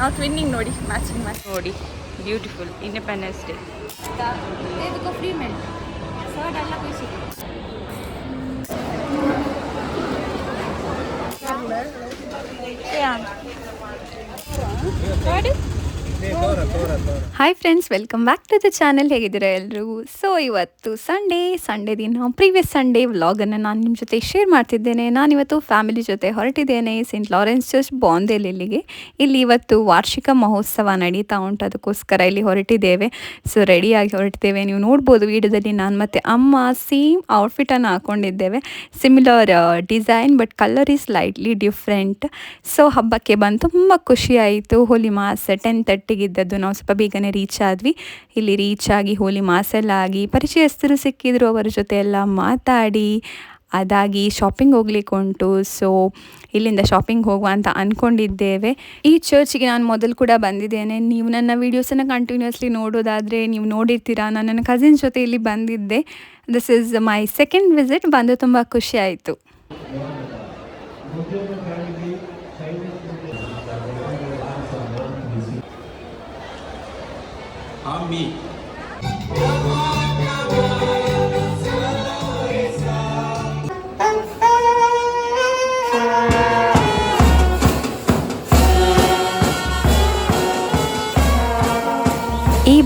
ನಾವು ಟ್ವಿನ್ನಿಂಗ್ ನೋಡಿ matching match ನೋಡಿ ಬ್ಯೂಟಿಫುಲ್ ಇಂಡಿಪೆಂಡೆನ್ಸ್ ಡೇ ಫ್ರೀ ಮೆಂಟ್ ಸರ್ಡ್ ಎಲ್ಲ ಖುಷಿ Yeah. What hi friends welcome back to the channel ಹೇಗಿದ್ದೀರಾ ಎಲ್ಲರೂ ಸೊ ಇವತ್ತು ಸಂಡೇ ಸಂಡೇ ದಿನ ಪ್ರೀವಿಯಸ್ ಸಂಡೇ ವ್ಲಾಗನ್ನು ನಾನು ನಿಮ್ಮ ಜೊತೆ ಶೇರ್ ಮಾಡ್ತಿದ್ದೇನೆ. ನಾನಿವತ್ತು ಫ್ಯಾಮಿಲಿ ಜೊತೆ ಹೊರಟಿದ್ದೇನೆ ಸೇಂಟ್ ಲಾರೆನ್ಸ್ ಚರ್ಚ್ ಬಾಂದೇಲ್ ಇಲ್ಲಿಗೆ. ಇಲ್ಲಿ ಇವತ್ತು ವಾರ್ಷಿಕ ಮಹೋತ್ಸವ ನಡೀತಾ ಉಂಟು. ಅದಕ್ಕೋಸ್ಕರ ಇಲ್ಲಿ ಹೊರಟಿದ್ದೇವೆ. ಸೊ ರೆಡಿಯಾಗಿ ಹೊರಟಿದ್ದೇವೆ. ನೀವು ನೋಡ್ಬೋದು ವೀಡಿಯೋದಲ್ಲಿ ನಾನು ಮತ್ತು ಅಮ್ಮ ಸೇಮ್ ಔಟ್ಫಿಟನ್ನು ಹಾಕ್ಕೊಂಡಿದ್ದೇವೆ similar design but colour is lightly different so ಹಬ್ಬಕ್ಕೆ ಬಂದು ತುಂಬ ಖುಷಿಯಾಯಿತು ಹೋಲಿ ಮಾಸ ಟೆನ್ ತರ್ಟಿಗಿದ್ದದ್ದು ನಾವು ಸ್ವಲ್ಪ ಬೇಗನೆ ರೀಚ್ ಆದ್ವಿ. ಇಲ್ಲಿ ರೀಚ್ ಆಗಿ ಹೋಲಿ ಮಾಸೆಲ್ಲ ಆಗಿ ಪರಿಚಯಸ್ಥರು ಸಿಕ್ಕಿದ್ರು ಅವರ ಜೊತೆ ಎಲ್ಲ ಮಾತಾಡಿ. ಅದಾಗಿ ಶಾಪಿಂಗ್ ಹೋಗ್ಲಿಕ್ಕೆ ಉಂಟು. ಸೊ ಇಲ್ಲಿಂದ ಶಾಪಿಂಗ್ ಹೋಗುವ ಅಂತ ಅಂದ್ಕೊಂಡಿದ್ದೇವೆ ಈ ಚರ್ಚಿಗೆ ನಾನು ಮೊದಲು ಕೂಡ ಬಂದಿದ್ದೇನೆ. ನೀವು ನನ್ನ ವೀಡಿಯೋಸನ್ನು ಕಂಟಿನ್ಯೂಸ್ಲಿ ನೋಡೋದಾದರೆ, ನೀವು ನೋಡಿರ್ತೀರಾ? ನಾನು ನನ್ನ ಕಸಿನ್ ಜೊತೆ ಇಲ್ಲಿ ಬಂದಿದ್ದೆ. This is my second visit ಬಂದು ತುಂಬ ಖುಷಿ ಆಯಿತು. a mim.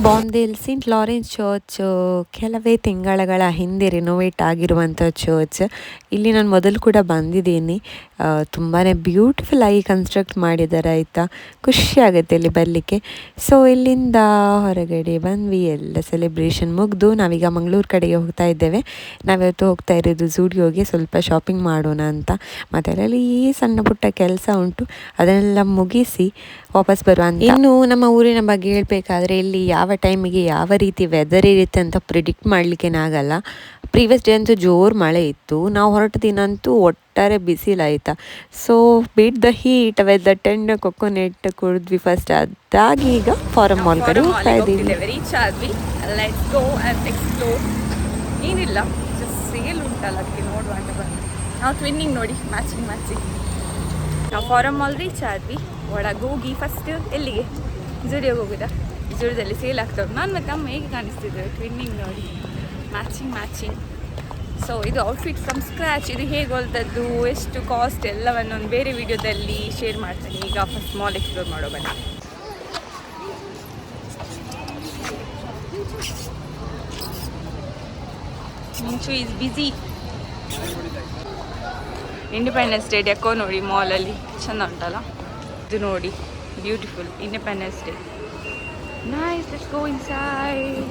Bondel saint Lawrence church ಕೆಲವೇ ತಿಂಗಳಗಳ ಹಿಂದೆ ರಿನೋವೇಟ್ ಆಗಿರುವಂಥ ಚರ್ಚ್ ಇಲ್ಲಿ ನಾನು ಮೊದಲು ಕೂಡ ಬಂದಿದ್ದೀನಿ. ತುಂಬಾ ಬ್ಯೂಟಿಫುಲ್ ಆಗಿ ಕನ್ಸ್ಟ್ರಕ್ಟ್ ಮಾಡಿದ್ದಾರೆ ಆಯಿತಾ? ಖುಷಿ ಆಗುತ್ತೆ ಇಲ್ಲಿ ಬರಲಿಕ್ಕೆ. ಸೊ ಇಲ್ಲಿಂದ ಹೊರಗಡೆ ಬಂದ್ವಿ ಎಲ್ಲ ಸೆಲೆಬ್ರೇಷನ್ ಮುಗಿದು ನಾವೀಗ ಮಂಗಳೂರು ಕಡೆಗೆ ಹೋಗ್ತಾ ಇದ್ದೇವೆ. ನಾವಿವತ್ತು ಹೋಗ್ತಾ ಇರೋದು ಝೂಡಿಯೋಗೆ ಸ್ವಲ್ಪ ಶಾಪಿಂಗ್ ಮಾಡೋಣ ಅಂತ. ಮತ್ತು ಅದರಲ್ಲಿ ಸಣ್ಣ ಪುಟ್ಟ ಕೆಲಸ ಉಂಟು. ಅದನ್ನೆಲ್ಲ ಮುಗಿಸಿ ವಾಪಸ್ ಬರುವ ಇನ್ನು ನಮ್ಮ ಊರಿನ ಬಗ್ಗೆ ಹೇಳಬೇಕಾದ್ರೆ ಇಲ್ಲಿ ಯಾವ ಟೈಮಿಗೆ ಯಾವ ರೀತಿ ವೆದರ್ ಇರುತ್ತೆ ಅಂತ ಪ್ರಿಡಿಕ್ಟ್ ಮಾಡಲಿಕ್ಕೇನಾಗಲ್ಲ ಪ್ರೀವಿಯಸ್ ಡೇ ಅಂತೂ ಜೋರು ಮಳೆ ಇತ್ತು. ನಾವು ಹೊರಟ ದಿನ ಅಂತೂ ಒಟ್ಟಾರೆ ಬಿಸಿಲಾಯಿತಾ so beat the heat the tender coconut ಕುಡಿದ್ವಿ first ಅದಾಗಿ ಈಗ ಫಾರಮ್ ಮಾಲ್ ಕಡೆ ಹೋಗ್ತಾ ಇದ್ದೀವಿ. ರೀಚ್ ಆದ್ವಿ. ಲೆಟ್ಸ್ ಗೋ ಆ್ಯಂಡ್ ಎಕ್ಸ್ಪ್ಲೋರ್ ಏನಿಲ್ಲ ಜಸ್ಟ್ ಸೇಲ್ ಉಂಟಲ್ಲ ಅದಕ್ಕೆ ನೋಡುವ ಅಂತ ಬಂದು. ನಾವು ಟ್ವಿನ್ನಿಂಗ್ ನೋಡಿ ಮ್ಯಾಚಿಂಗ್ ಮ್ಯಾಚಿಂಗ್ ನಾವು ಫಾರಮ್ ಮಾಲ್ ರೀಚ್ ಆದ್ವಿ. ಒಳಗೆ ಹೋಗಿ ಫಸ್ಟ್ ಎಲ್ಲಿಗೆ? ಜುಡಿಯೋಗೆ ಹೋಗುದಾ? ಜುಡಿಯೋದಲ್ಲಿ ಸೇಲ್ ಆಗ್ತಾ ಉಂಟು ನಾನು ಹೇಗೆ ಕಾಣಿಸ್ತಿದ್ದೆ ಟ್ವಿನ್ನಿಂಗ್ ನೋಡಿ. ಮ್ಯಾಚಿಂಗ್ ಮ್ಯಾಚಿಂಗ್ ಸೊ ಇದು ಔಟ್ಫಿಟ್ ಫ್ರಮ್ ಸ್ಕ್ರ್ಯಾಚ್ ಇದು ಹೇಗೆ ಹೊಲ್ದದ್ದು? ಎಷ್ಟು ಕಾಸ್ಟ್ ಎಲ್ಲವನ್ನು ಒಂದು ಬೇರೆ ವಿಡಿಯೋದಲ್ಲಿ ಶೇರ್ ಮಾಡ್ತೀನಿ. ಈಗ ಫಸ್ಟ್ ಮಾಲ್ ಎಕ್ಸ್ಪ್ಲೋರ್ ಮಾಡೋ ಬನ್ನಿ. ಮಿಂಚು ಈಸ್ ಬಿಸಿ ಇಂಡಿಪೆಂಡೆನ್ಸ್ ಡೇ ಡೆಕೋ ನೋಡಿ ಮಾಲಲ್ಲಿ ಚೆಂದ ಉಂಟಲ್ಲ? ಇದು ನೋಡಿ. Beautiful independence day nice let's go inside.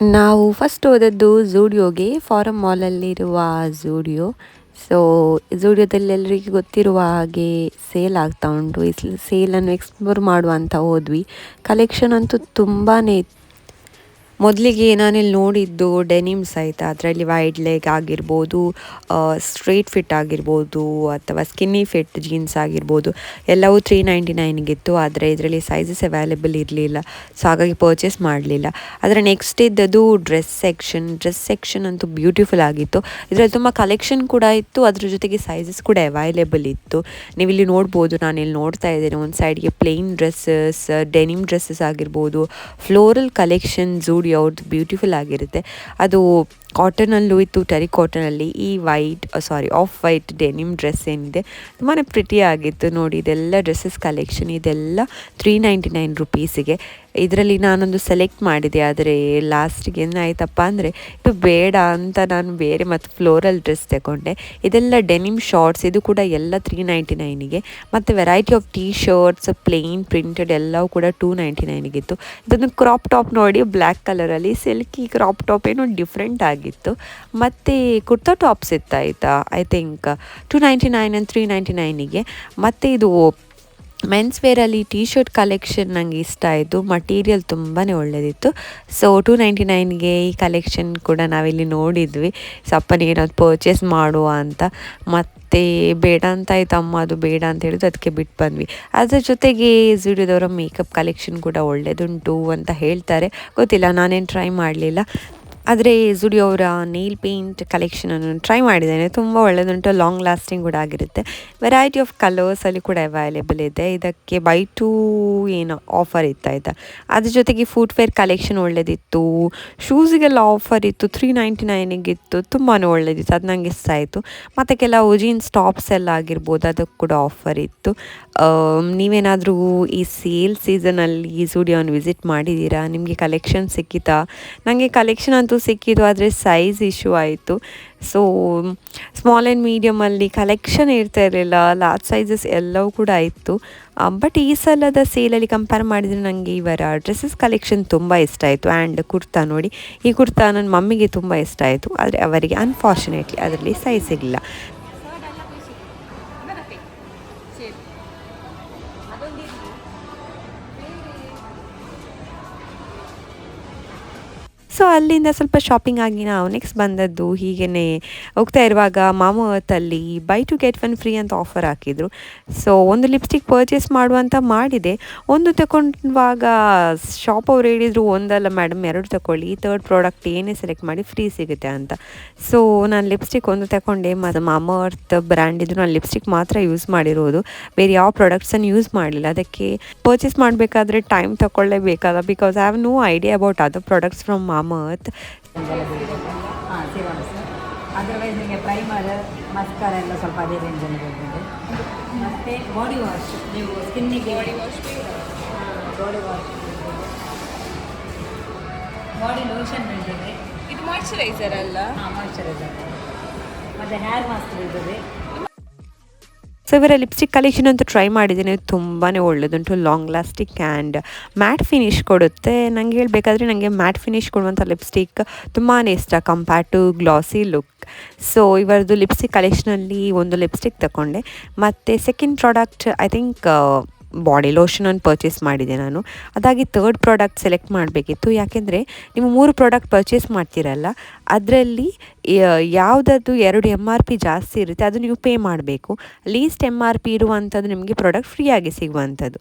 ನಾವು ಫಸ್ಟ್ ಹೋದದ್ದು ಝೂಡಿಯೋಗೆ ಫಾರಮ್ ಮಾಲಲ್ಲಿರುವ ಝೂಡಿಯೋ ಸೊ ಝೂಡಿಯೋದಲ್ಲಿ ಎಲ್ಲರಿಗೂ ಗೊತ್ತಿರುವ ಹಾಗೆ ಸೇಲ್ ಆಗ್ತಾ ಉಂಟು. ಈ ಸೇಲನ್ನು ಎಕ್ಸ್ಪ್ಲೋರ್ ಮಾಡುವಂತ ಹೋದ್ವಿ. ಕಲೆಕ್ಷನ್ ಅಂತೂ ತುಂಬಾ ಮೊದಲಿಗೆ ನಾನಿಲ್ಲಿ ನೋಡಿದ್ದು ಡೆನಿಮ್ಸ್ ಆಯಿತಾ? ಅದರಲ್ಲಿ ವೈಡ್ ಲೆಗ್ ಆಗಿರ್ಬೋದು ಸ್ಟ್ರೇಟ್ ಫಿಟ್ ಆಗಿರ್ಬೋದು, ಅಥವಾ ಸ್ಕಿನ್ನಿ ಫಿಟ್ ಜೀನ್ಸ್ ಆಗಿರ್ಬೋದು, ಎಲ್ಲವೂ ತ್ರೀ ನೈಂಟಿ ನೈನ್ಗಿತ್ತು ಆದರೆ ಇದರಲ್ಲಿ ಸೈಜಸ್ ಅವೈಲೇಬಲ್ ಇರಲಿಲ್ಲ. ಸೊ ಹಾಗಾಗಿ ಪರ್ಚೇಸ್ ಮಾಡಲಿಲ್ಲ. ಆದರೆ ನೆಕ್ಸ್ಟ್ ಇದ್ದದ್ದು ಡ್ರೆಸ್ ಸೆಕ್ಷನ್ ಡ್ರೆಸ್ ಸೆಕ್ಷನ್ ಅಂತೂ ಬ್ಯೂಟಿಫುಲ್ ಆಗಿತ್ತು. ಇದರಲ್ಲಿ ತುಂಬ ಕಲೆಕ್ಷನ್ ಕೂಡ ಇತ್ತು. ಅದ್ರ ಜೊತೆಗೆ ಸೈಜಸ್ ಕೂಡ ಅವೈಲೇಬಲ್ ಇತ್ತು. ನೀವು ಇಲ್ಲಿ ನೋಡ್ಬೋದು ನಾನು ಇಲ್ಲಿ ನೋಡ್ತಾ ಇದ್ದೇನೆ. ಒಂದು ಸೈಡ್ಗೆ ಪ್ಲೇನ್ ಡ್ರೆಸ್ಸಸ್ ಡೆನಿಮ್ ಡ್ರೆಸ್ಸಸ್ ಆಗಿರ್ಬೋದು ಫ್ಲೋರಲ್ ಕಲೆಕ್ಷನ್ ಝೂಡಿ ಅವ್ರದ್ದು ಬ್ಯೂಟಿಫುಲ್ ಆಗಿರುತ್ತೆ. ಅದು ಕಾಟನಲ್ಲೂ ಇತ್ತು ಟೆರಿ ಕಾಟನಲ್ಲಿ ಈ white sorry off white denim dress ಏನಿದೆ ತುಂಬಾ ಪ್ರಿಟಿ ಆಗಿತ್ತು. ನೋಡಿ, ಇದೆಲ್ಲ ಡ್ರೆಸ್ಸಸ್ ಕಲೆಕ್ಷನ್ ಇದೆಲ್ಲ ತ್ರೀ ನೈಂಟಿ ನೈನ್ ರುಪೀಸಿಗೆ ಇದರಲ್ಲಿ ನಾನೊಂದು ಸೆಲೆಕ್ಟ್ ಮಾಡಿದೆ, ಆದರೆ ಲಾಸ್ಟಿಗೆ ಏನಾಯ್ತಪ್ಪ ಅಂದರೆ, ಇದು ಬೇಡ ಅಂತ ನಾನು ಬೇರೆ ಮತ್ತು ಫ್ಲೋರಲ್ ಡ್ರೆಸ್ ತಗೊಂಡೆ. ಇದೆಲ್ಲ ಡೆನಿಮ್ ಶಾರ್ಟ್ಸ್ ಇದು ಕೂಡ ಎಲ್ಲ ತ್ರೀ ನೈಂಟಿ ನೈನಿಗೆ ಮತ್ತು variety of T shirts plain printed ಎಲ್ಲವೂ ಕೂಡ ಟೂ ನೈಂಟಿ ನೈನಿಗಿತ್ತು ಇದೊಂದು ಕ್ರಾಪ್ ಟಾಪ್ ನೋಡಿ ಬ್ಲ್ಯಾಕ್ ಕಲರಲ್ಲಿ ಸಿಲ್ಕಿ ಕ್ರಾಪ್ ಟಾಪ್ ಏನೋ ಡಿಫ್ರೆಂಟ್ ಆಗಿತ್ತು. ಮತ್ತು ಕುರ್ತಾ ಟಾಪ್ಸ್ ಇತ್ತು ಆಯಿತಾ I think two ninety nine and three ninety ನೈನಿಗೆ ಮತ್ತು ಇದು ಮೆನ್ಸ್ ವೇರಲ್ಲಿ ಟೀ ಶರ್ಟ್ ಕಲೆಕ್ಷನ್ ನನಗೆ ಇಷ್ಟ ಆಯಿತು. ಮಟೀರಿಯಲ್ ತುಂಬಾ ಒಳ್ಳೆಯದಿತ್ತು ಸೊ ಟು ನೈಂಟಿ ನೈನ್ಗೆ ಈ ಕಲೆಕ್ಷನ್ ಕೂಡ ನಾವಿಲ್ಲಿ ನೋಡಿದ್ವಿ. ಸಪ್ಪನ ಏನಾದ್ರು ಪರ್ಚೇಸ್ ಮಾಡುವ ಅಂತ. ಮತ್ತು ಬೇಡ ಅಂತ ಆಯ್ತು ಅಮ್ಮ, ಅದು ಬೇಡ ಅಂತ ಹೇಳಿದ್ರು. ಅದಕ್ಕೆ ಬಿಟ್ಟು ಬಂದ್ವಿ. ಅದರ ಜೊತೆಗೆ ಝುಡಿಯೋದವರ ಮೇಕಪ್ ಕಲೆಕ್ಷನ್ ಕೂಡ ಒಳ್ಳೆಯದುಂಟು ಅಂತ ಹೇಳ್ತಾರೆ. ಗೊತ್ತಿಲ್ಲ, ನಾನೇನು ಟ್ರೈ ಮಾಡಲಿಲ್ಲ. ಆದರೆ ಜುಡಿಯೋ ಅವರ ನೇಲ್ ಪೇಂಟ್ ಕಲೆಕ್ಷನನ್ನು ಟ್ರೈ ಮಾಡಿದ್ದೇನೆ. ತುಂಬ ಒಳ್ಳೆಯದುಂಟು ಲಾಂಗ್ ಲಾಸ್ಟಿಂಗ್ ಕೂಡ ಆಗಿರುತ್ತೆ. ವೆರೈಟಿ ಆಫ್ ಕಲರ್ಸಲ್ಲಿ ಕೂಡ ಅವೈಲೇಬಲ್ ಇದೆ. ಇದಕ್ಕೆ ಬೈ ಟೂ ಏನು ಆಫರ್ ಇತ್ತು ಆಯಿತಾ ಅದ್ರ ಜೊತೆಗೆ ಫುಟ್ವೇರ್ ಕಲೆಕ್ಷನ್ ಒಳ್ಳೆದಿತ್ತು. ಶೂಸಿಗೆಲ್ಲ ಆಫರ್ ಇತ್ತು ತ್ರೀ ನೈಂಟಿ ನೈನಿಗಿತ್ತು ತುಂಬಾ ಒಳ್ಳೆಯದಿತ್ತು ಅದು ನಂಗೆ ಇಷ್ಟ ಆಯಿತು. ಮತ್ತು ಕೆಲವು ಜೀನ್ಸ್ ಟಾಪ್ಸ್ ಎಲ್ಲ ಆಗಿರ್ಬೋದು, ಅದಕ್ಕೆ ಕೂಡ ಆಫರ್ ಇತ್ತು. ನೀವೇನಾದರೂ ಈ ಸೇಲ್ ಸೀಸನಲ್ಲಿ ಸ್ಟುಡಿಯೋನ ವಿಸಿಟ್ ಮಾಡಿದ್ದೀರಾ? ನಿಮಗೆ ಕಲೆಕ್ಷನ್ ಸಿಕ್ಕಿತಾ? ನನಗೆ ಕಲೆಕ್ಷನ್ ಅಂತೂ ಸಿಕ್ಕಿತು ಆದರೆ ಸೈಜ್ ಇಶ್ಯೂ ಆಯಿತು. ಸೊ ಸ್ಮಾಲ್ ಆ್ಯಂಡ್ ಮೀಡಿಯಮಲ್ಲಿ ಕಲೆಕ್ಷನ್ ಇರ್ತಾ ಇರಲಿಲ್ಲ ಲಾರ್ಜ್ ಸೈಜಸ್ ಎಲ್ಲವೂ ಕೂಡ ಇತ್ತು. ಬಟ್ ಈ ಸಲದ ಸೇಲಲ್ಲಿ ಕಂಪೇರ್ ಮಾಡಿದರೆ ನನಗೆ ಇವರ ಡ್ರೆಸ್ಸಸ್ ಕಲೆಕ್ಷನ್ ತುಂಬ ಇಷ್ಟ ಆಯಿತು. ಆ್ಯಂಡ್ ಕುರ್ತಾ ನೋಡಿ, ಈ ಕುರ್ತಾ ನನ್ನ ಮಮ್ಮಿಗೆ ತುಂಬ ಇಷ್ಟ ಆಯಿತು. ಆದರೆ ಅವರಿಗೆ ಅನ್ಫಾರ್ಚುನೇಟ್ಲಿ ಅದರಲ್ಲಿ ಸೈಜ್ ಸಿಗಲಿಲ್ಲ. ಸೊ ಅಲ್ಲಿಂದ ಸ್ವಲ್ಪ ಶಾಪಿಂಗ್ ಆಗಿ ನಾವು ನೆಕ್ಸ್ಟ್ ಬಂದದ್ದು ಹೀಗೇ ಹೋಗ್ತಾ ಇರುವಾಗ ಮಾಮವತ್ತಲ್ಲಿ buy two get one free ಅಂತ ಆಫರ್ ಹಾಕಿದರು. ಸೊ ಒಂದು ಲಿಪ್ಸ್ಟಿಕ್ ಪರ್ಚೇಸ್ ಮಾಡುವಂತ ಮಾಡಿದೆ. ಒಂದು ತಗೊಂಡಾಗ ಶಾಪ್ ಅವ್ರು ಹೇಳಿದರು, ಒಂದಲ್ಲ ಮೇಡಮ್ ಎರಡು ತಗೊಳ್ಳಿ ತರ್ಡ್ ಪ್ರಾಡಕ್ಟ್ ಏನೇ ಸೆಲೆಕ್ಟ್ ಮಾಡಿ ಫ್ರೀ ಸಿಗುತ್ತೆ ಅಂತ. ಸೊ ನಾನು ಲಿಪ್ಸ್ಟಿಕ್ ಒಂದು ತಗೊಂಡೆ ಮತ್ತು ಮಾಮ ಬ್ರ್ಯಾಂಡ್ ಇದು ನಾನು ಲಿಪ್ಸ್ಟಿಕ್ ಮಾತ್ರ ಯೂಸ್ ಮಾಡಿರೋದು. ಬೇರೆ ಯಾವ ಪ್ರಾಡಕ್ಟ್ಸನ್ನು ಯೂಸ್ ಮಾಡಲಿಲ್ಲ. ಅದಕ್ಕೆ ಪರ್ಚೇಸ್ ಮಾಡಬೇಕಾದ್ರೆ time ತಗೊಳ್ಳೇಬೇಕಲ್ಲ because I have no idea about other products from ಮಾಮ. ಸಿರಮ್ಸ್ ಅದರ್ವೈಸ್ ನಿಮಗೆ ಪ್ರೈಮರ್ ಮಸ್ಕಾರ ಎಲ್ಲ ಸ್ವಲ್ಪ ಅದೇ ರೇಂಜಲ್ಲಿ ಬರ್ತದೆ. ಮತ್ತು ಬಾಡಿ ವಾಶ್ ನೀವು ಸ್ಕಿನ್ನಿಗೆ body wash body wash body lotion ಬರ್ತದೆ ಇದು ಮಾಯಿಶ್ಚರೈಸರ್ ಅಲ್ಲ? ಹಾಂ ಮತ್ತೆ ಮತ್ತು ಹೇರ್ ಮಾಸ್ಕ್ ಬರ್ತದೆ ಸೊ ಇವರ ಲಿಪ್ಸ್ಟಿಕ್ ಕಲೆಕ್ಷನ್ ಅಂತೂ ಟ್ರೈ ಮಾಡಿದ್ದೀನಿ. ತುಂಬಾ ಒಳ್ಳೆದುಂಟು long lasting and matte finish ಕೊಡುತ್ತೆ. ನನಗೆ ಹೇಳಬೇಕಾದ್ರೆ ನನಗೆ ಮ್ಯಾಟ್ ಫಿನಿಶ್ ಕೊಡುವಂಥ ಲಿಪ್ಸ್ಟಿಕ್ ತುಂಬಾ ಇಷ್ಟ compare to glossy look so ಇವರದು lipstick ಕಲೆಕ್ಷನಲ್ಲಿ ಒಂದು ಲಿಪ್ಸ್ಟಿಕ್ ತಗೊಂಡೆ ಮತ್ತು second product I think body lotion ಒಂದು ಪರ್ಚೇಸ್ ಮಾಡಿದೆ ನಾನು. ಅದಾಗಿ ತರ್ಡ್ ಪ್ರಾಡಕ್ಟ್ ಸೆಲೆಕ್ಟ್ ಮಾಡಬೇಕಿತ್ತು. ಯಾಕೆಂದರೆ ನೀವು ಮೂರು ಪ್ರಾಡಕ್ಟ್ ಪರ್ಚೇಸ್ ಮಾಡ್ತೀರಲ್ಲ, ಅದರಲ್ಲಿ ಯಾವುದಾದ್ರು ಎರಡು ಎಂ ಆರ್ ಪಿ ಜಾಸ್ತಿ ಇರುತ್ತೆ, ಅದು ನೀವು ಪೇ ಮಾಡಬೇಕು. ಲೀಸ್ಟ್ ಎಂ ಆರ್ ಪಿ ಇರುವಂಥದ್ದು ನಿಮಗೆ ಪ್ರಾಡಕ್ಟ್ ಫ್ರೀಯಾಗಿ ಸಿಗುವಂಥದ್ದು.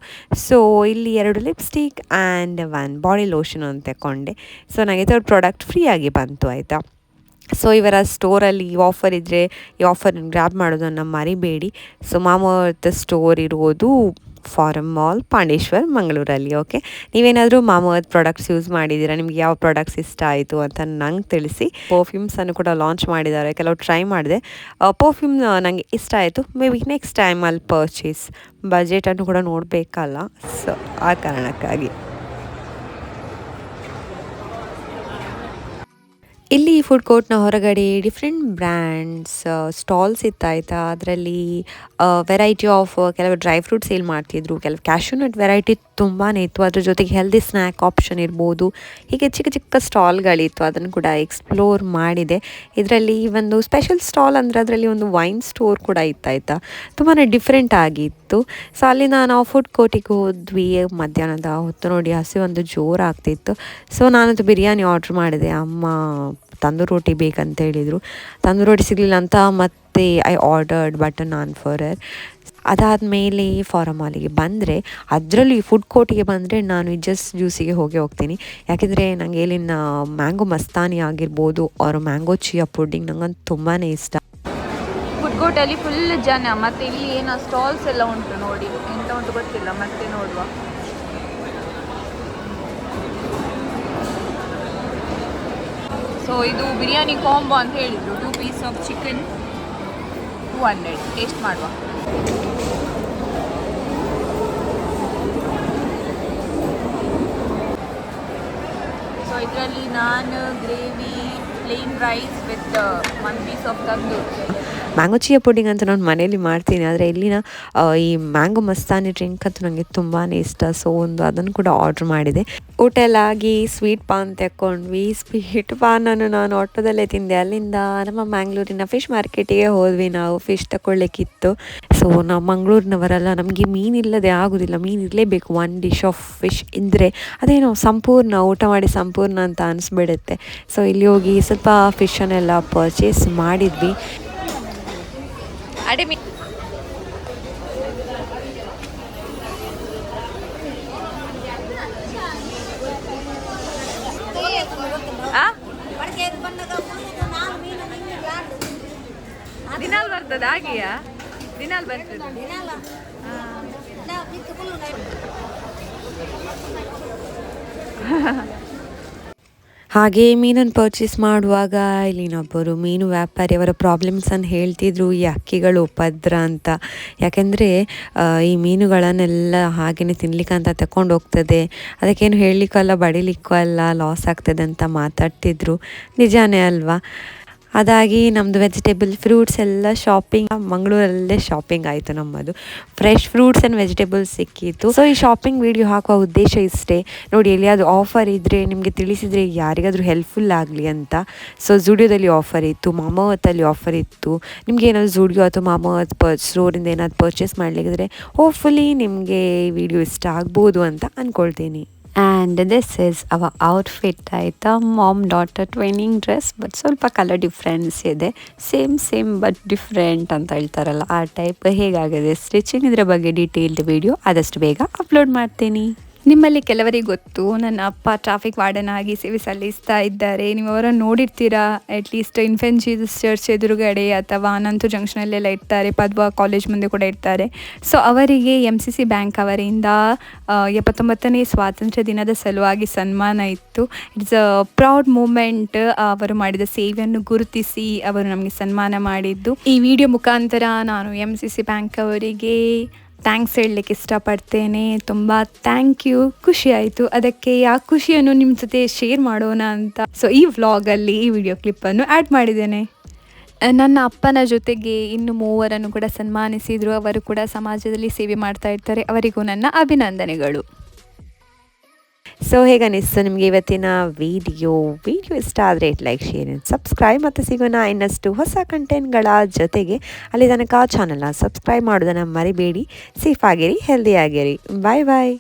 ಸೊ ಇಲ್ಲಿ ಎರಡು lipstick and one body lotion ಅಂತ ತಗೊಂಡೆ ಸೊ ನನಗೆ ತರ್ಡ್ ಪ್ರಾಡಕ್ಟ್ ಫ್ರೀಯಾಗಿ ಬಂತು, ಆಯಿತಾ? ಸೊ ಇವರ ಸ್ಟೋರಲ್ಲಿ ಈ ಆಫರ್ ಇದ್ದರೆ ಈ ಆಫರ್ ಗ್ರ್ಯಾಬ್ ಮಾಡೋದನ್ನು ಮರಿಬೇಡಿ. ಸೊ ಮಾಮವರ್ತ್ ಸ್ಟೋರ್ ಇರೋದು ಫಾರಮ್ ಮಾಲ್, ಪಾಂಡೇಶ್ವರ್, ಮಂಗಳೂರಲ್ಲಿ ಓಕೆ ನೀವೇನಾದರೂ ಮಾಮವರ್ತ್ ಪ್ರಾಡಕ್ಟ್ಸ್ ಯೂಸ್ ಮಾಡಿದ್ದೀರಾ? ನಿಮ್ಗೆ ಯಾವ ಪ್ರಾಡಕ್ಟ್ಸ್ ಇಷ್ಟ ಆಯಿತು ಅಂತ ನಂಗೆ ತಿಳಿಸಿ. ಪರ್ಫ್ಯೂಮ್ಸನ್ನು ಕೂಡ ಲಾಂಚ್ ಮಾಡಿದ್ದಾರೆ. ಕೆಲವು ಟ್ರೈ ಮಾಡಿದೆ. ಪರ್ಫ್ಯೂಮ್ ನನಗೆ ಇಷ್ಟ ಆಯಿತು. ಮೇ ಬಿ ನೆಕ್ಸ್ಟ್ ಟೈಮ್ ಅಲ್ಲಿ ಪರ್ಚೇಸ್ ಬಜೆಟನ್ನು ಕೂಡ ನೋಡಬೇಕಲ್ಲ. ಸೊ ಆ ಕಾರಣಕ್ಕಾಗಿ. ಇಲ್ಲಿ ಫುಡ್ ಕೋರ್ಟ್ನ ಹೊರಗಡೆ ಡಿಫ್ರೆಂಟ್ ಬ್ರ್ಯಾಂಡ್ಸ್ ಸ್ಟಾಲ್ಸ್ ಇತ್ತಾಯ್ತಾ? ಅದರಲ್ಲಿ ವೆರೈಟಿ ಆಫ್ ಕೆಲವು ಡ್ರೈ ಫ್ರೂಟ್ ಸೇಲ್ ಮಾಡ್ತಿದ್ರು. ಕೆಲವು ಕ್ಯಾಶ್ಯೂನಟ್ ನಟ್ ವೆರೈಟಿ ತುಂಬಾ ಇತ್ತು. ಅದ್ರ ಜೊತೆಗೆ ಹೆಲ್ದಿ ಸ್ನ್ಯಾಕ್ ಆಪ್ಷನ್ ಇರ್ಬೋದು. ಹೀಗೆ ಚಿಕ್ಕ ಚಿಕ್ಕ ಸ್ಟಾಲ್ಗಳಿತ್ತು ಅದನ್ನು ಕೂಡ ಎಕ್ಸ್ಪ್ಲೋರ್ ಮಾಡಿದೆ. ಇದರಲ್ಲಿ ಒಂದು ಸ್ಪೆಷಲ್ ಸ್ಟಾಲ್ ಅಂದರೆ ಅದರಲ್ಲಿ ಒಂದು ವೈನ್ ಸ್ಟೋರ್ ಕೂಡ ಇತ್ತಾಯ್ತಾ? ತುಂಬಾ ಡಿಫ್ರೆಂಟ್ ಆಗಿತ್ತು. ಸೊ ಅಲ್ಲಿಂದ ನಾವು ಫುಡ್ ಕೋರ್ಟಿಗೆ ಹೋದ್ವಿ. ಮಧ್ಯಾಹ್ನದ ಹೊತ್ತು ನೋಡಿ ಹಸಿ ಒಂದು ಜೋರಾಗ್ತಿತ್ತು. ಸೊ ನಾನಂತೂ ಬಿರಿಯಾನಿ ಆರ್ಡ್ರ್ ಮಾಡಿದೆ. ಅಮ್ಮ ತಂದೂರು ರೋಟಿ ಬೇಕಂತ ಹೇಳಿದರು. ತಂದೂರು ರೋಟಿ ಸಿಗಲಿಲ್ಲ ಅಂತ ಮತ್ತೆ ಐ ಆರ್ಡರ್ಡ್ ಬಟರ್ ನಾನ್ ಫಾರರ್ ಅದಾದಮೇಲೆ ಫಾರಮ್ ಮಾಲಿಗೆ ಬಂದರೆ, ಅದರಲ್ಲಿ ಈ ಫುಡ್ ಕೋರ್ಟಿಗೆ ಬಂದರೆ ನಾನು ಜಸ್ಟ್ ಜ್ಯೂಸಿಗೆ ಹೋಗಿ ಹೋಗ್ತೀನಿ. ಯಾಕೆಂದರೆ ನನಗೆ ಇಲ್ಲಿನ ಮ್ಯಾಂಗೋ ಮಸ್ತಾನಿ ಆಗಿರ್ಬೋದು ಅವ್ರ ಮ್ಯಾಂಗೋ ಚಿಯಾ ಪುಡ್ಡಿಂಗ್ ನಂಗಂತೂ ತುಂಬಾ ಇಷ್ಟ. ಫುಡ್ ಕೋರ್ಟಲ್ಲಿ ಫುಲ್ ಜನ, ಮತ್ತೆ ಇಲ್ಲಿ ಏನೋ ಸ್ಟಾಲ್ಸ್ ಎಲ್ಲ ಉಂಟು ನೋಡಿ. ಎಂತ ಉಂಟು ಗೊತ್ತಿಲ್ಲ, ಮತ್ತೆ ನೋಡುವ. ಸೊ ಇದು ಬಿರಿಯಾನಿ ಕಾಂಬೋ ಅಂತ ಹೇಳಿದ್ರು. Two piece of chicken two hundred taste ಮಾಡುವ. ಸೊ ಇದರಲ್ಲಿ ನಾನು gravy plain rice with one piece of tandoor. Mango chia pudding ಅಂತ ನಾನು ಮನೇಲಿ ಮಾಡ್ತೀನಿ. ಆದರೆ ಇಲ್ಲಿನ ಈ ಮ್ಯಾಂಗೋ ಮಸ್ತಾನಿ ಡ್ರಿಂಕ್ ಅಂತೂ ನನಗೆ ತುಂಬಾ ಇಷ್ಟ. ಸೊ ಒಂದು ಅದನ್ನು ಕೂಡ ಆರ್ಡ್ರ್ ಮಾಡಿದೆ. ಊಟ ಎಲ್ಲ ಆಗಿ ಸ್ವೀಟ್ ಪಾನ್ ತೆಕ್ಕೊಂಡ್ವಿ ಸ್ವೀಟ್ ಪಾನನ್ನು ನಾನು ಆಟೋದಲ್ಲೇ ತಿಂದೆ. ಅಲ್ಲಿಂದ ನಮ್ಮ ಮ್ಯಾಂಗ್ಳೂರಿನ ಫಿಶ್ ಮಾರ್ಕೆಟಿಗೆ ಹೋದ್ವಿ ನಾವು. ಫಿಶ್ ತಗೊಳ್ಳಿಕ್ಕಿತ್ತು ಸೊ ನಾವು ಮಂಗಳೂರಿನವರೆಲ್ಲ, ನಮಗೆ ಮೀನಿಲ್ಲದೆ ಆಗೋದಿಲ್ಲ. ಮೀನು ಇರಲೇಬೇಕು. ಒನ್ ಡಿಶ್ ಆಫ್ ಫಿಶ್ ಇದ್ದರೆ ಅದೇನೋ ಸಂಪೂರ್ಣ, ಊಟ ಮಾಡಿ ಸಂಪೂರ್ಣ ಅಂತ ಅನಿಸ್ಬಿಡುತ್ತೆ. ಸೊ ಇಲ್ಲಿ ಹೋಗಿ ಸ್ವಲ್ಪ ಫಿಶನ್ನೆಲ್ಲ ಪರ್ಚೇಸ್ ಮಾಡಿದ್ವಿ. ಮೀ ಆ? ದಿನಾಲ್ ಬರ್ತದ ಹಾಗೆಯಾ? ದಿನಾಲ್ ಬರ್ತದೆ. ಹಾಗೆ ಮೀನನ್ನು ಪರ್ಚೇಸ್ ಮಾಡುವಾಗ ಇಲ್ಲಿನೊಬ್ಬರು ಮೀನು ವ್ಯಾಪಾರಿ ಅವರ ಪ್ರಾಬ್ಲಮ್ಸನ್ನು ಹೇಳ್ತಿದ್ರು, ಈ ಅಕ್ಕಿಗಳು ಉಪದ್ರ ಅಂತ. ಯಾಕೆಂದರೆ ಈ ಮೀನುಗಳನ್ನೆಲ್ಲ ಹಾಗೆಯೇ ತಿನ್ಲಿಕ್ಕೆ ಅಂತ ತಗೊಂಡು ಹೋಗ್ತದೆ. ಅದಕ್ಕೇನು ಹೇಳಲಿಕ್ಕಲ್ಲ ಬಡಿಲಿಕ್ಕೂ ಅಲ್ಲ ಲಾಸ್ ಆಗ್ತದೆ ಅಂತ ಮಾತಾಡ್ತಿದ್ರು. ನಿಜಾನೇ ಅಲ್ವಾ? ಅದಾಗಿ ನಮ್ಮದು ವೆಜಿಟೇಬಲ್ ಫ್ರೂಟ್ಸ್ ಎಲ್ಲ ಶಾಪಿಂಗ್ ಮಂಗಳೂರಲ್ಲೇ ಶಾಪಿಂಗ್ ಆಯಿತು ನಮ್ಮದು. ಫ್ರೆಶ್ ಫ್ರೂಟ್ಸ್ ಆ್ಯಂಡ್ ವೆಜಿಟೇಬಲ್ಸ್ ಸಿಕ್ಕಿತ್ತು. ಸೊ ಈ ಶಾಪಿಂಗ್ ವಿಡಿಯೋ ಹಾಕುವ ಉದ್ದೇಶ ಇಷ್ಟೇ. ನೋಡಿ, ಎಲ್ಲಿಯಾದರೂ ಆಫರ್ ಇದ್ದರೆ ನಿಮಗೆ ತಿಳಿಸಿದರೆ ಯಾರಿಗಾದರೂ ಹೆಲ್ಪ್ಫುಲ್ ಆಗಲಿ ಅಂತ. ಸೊ ಜುಡಿಯೋದಲ್ಲಿ ಆಫರ್ ಇತ್ತು, ಮಾಮಾವತ್ತಲ್ಲಿ ಆಫರ್ ಇತ್ತು. ನಿಮಗೆ ಏನಾದರೂ ಜುಡಿಯೋ ಅಥವಾ ಮಾಮಾವತ್ ಪರ್ ಸ್ಟೋರಿಂದ ಏನಾದರೂ ಪರ್ಚೇಸ್ ಮಾಡಲಿಕ್ಕಿದ್ರೆ ಹೋಪ್ಫುಲಿ ನಿಮಗೆ ಈ ವಿಡಿಯೋ ಇಷ್ಟ ಆಗ್ಬೋದು ಅಂತ ಅಂದ್ಕೊಳ್ತೀನಿ ಆ್ಯಂಡ್ ದಿಸ್ ಇಸ್ ಅವ ಔಟ್ಫಿಟ್ ಆಯಿತಾ mom daughter twinning dress but ಸ್ವಲ್ಪ ಕಲರ್ ಡಿಫ್ರೆನ್ಸ್ ಇದೆ. ಸೇಮ್ ಸೇಮ್ ಬಟ್ ಡಿಫ್ರೆಂಟ್ ಅಂತ ಹೇಳ್ತಾರಲ್ಲ ಆ ಟೈಪ್ ಹೇಗಾಗಿದೆ? ಸ್ಟಿಚಿಂಗ್ ಇದರ ಬಗ್ಗೆ ಡೀಟೇಲ್ಡ್ ವಿಡಿಯೋ ಆದಷ್ಟು ಬೇಗ ಅಪ್ಲೋಡ್ ಮಾಡ್ತೀನಿ. ನಿಮ್ಮಲ್ಲಿ ಕೆಲವರಿಗೆ ಗೊತ್ತು, ನನ್ನ ಅಪ್ಪ ಟ್ರಾಫಿಕ್ ವಾರ್ಡನ್ ಆಗಿ ಸೇವೆ ಸಲ್ಲಿಸ್ತಾ ಇದ್ದಾರೆ. ನೀವು ಅವರನ್ನು ನೋಡಿರ್ತೀರಾ? ಅಟ್ಲೀಸ್ಟ್ ಇನ್ಫೆನ್ ಜೀಸಸ್ ಚರ್ಚ್ ಎದುರುಗಡೆ ಅಥವಾ ಅನಂತು ಜಂಕ್ಷನಲ್ಲೆಲ್ಲ ಇರ್ತಾರೆ, ಪದ್ವಾ ಕಾಲೇಜ್ ಮುಂದೆ ಕೂಡ ಇರ್ತಾರೆ. ಸೊ ಅವರಿಗೆ ಎಂ ಸಿ ಸಿ ಬ್ಯಾಂಕ್ ಅವರಿಂದ ಎಪ್ಪತ್ತೊಂಬತ್ತನೇ ಸ್ವಾತಂತ್ರ್ಯ ದಿನದ ಸಲುವಾಗಿ ಸನ್ಮಾನ ಇತ್ತು. ಇಟ್ಸ್ ಅ ಪ್ರೌಡ್ ಮೂಮೆಂಟ್ ಅವರು ಮಾಡಿದ ಸೇವೆಯನ್ನು ಗುರುತಿಸಿ ಅವರು ನಮಗೆ ಸನ್ಮಾನ ಮಾಡಿದ್ದು. ಈ ವಿಡಿಯೋ ಮುಖಾಂತರ ನಾನು ಎಂ ಸಿ ಸಿ ಬ್ಯಾಂಕ್ ಅವರಿಗೆ ಥ್ಯಾಂಕ್ಸ್ ಹೇಳಲಿಕ್ಕೆ ಇಷ್ಟಪಡ್ತೇನೆ. ತುಂಬ ಥ್ಯಾಂಕ್ ಯು ಖುಷಿ ಆಯಿತು. ಅದಕ್ಕೆ ಆ ಖುಷಿಯನ್ನು ನಿಮ್ಮ ಜೊತೆ ಶೇರ್ ಮಾಡೋಣ ಅಂತ. ಸೊ ಈ ವ್ಲಾಗಲ್ಲಿ ಈ ವಿಡಿಯೋ ಕ್ಲಿಪ್ಪನ್ನು ಆ್ಯಡ್ ಮಾಡಿದ್ದೇನೆ. ನನ್ನ ಅಪ್ಪನ ಜೊತೆಗೆ ಇನ್ನು ಮೂವರನ್ನು ಕೂಡ ಸನ್ಮಾನಿಸಿದರು. ಅವರು ಕೂಡ ಸಮಾಜದಲ್ಲಿ ಸೇವೆ ಮಾಡ್ತಾ ಇರ್ತಾರೆ. ಅವರಿಗೂ ನನ್ನ ಅಭಿನಂದನೆಗಳು. ಸೊ ಹೇಗನಿಸ್ತು ನಿಮಗೆ ಇವತ್ತಿನ ವಿಡಿಯೋ ವಿಡಿಯೋ ಇಷ್ಟ ಆದರೆ ಲೈಕ್ ಶೇರ್ ಸಬ್ಸ್ಕ್ರೈಬ್ ಮತ್ತು ಸಿಗೋಣ ಇನ್ನಷ್ಟು ಹೊಸ ಕಂಟೆಂಟ್ಗಳ ಜೊತೆಗೆ. ಅಲ್ಲಿ ತನಕ ಚಾನಲ್ನ ಸಬ್ಸ್ಕ್ರೈಬ್ ಮಾಡೋದನ್ನು ಮರಿಬೇಡಿ. ಸೇಫ್ ಆಗಿರಿ ಹೆಲ್ದಿ ಆಗಿರಿ. ಬಾಯ್ ಬಾಯ್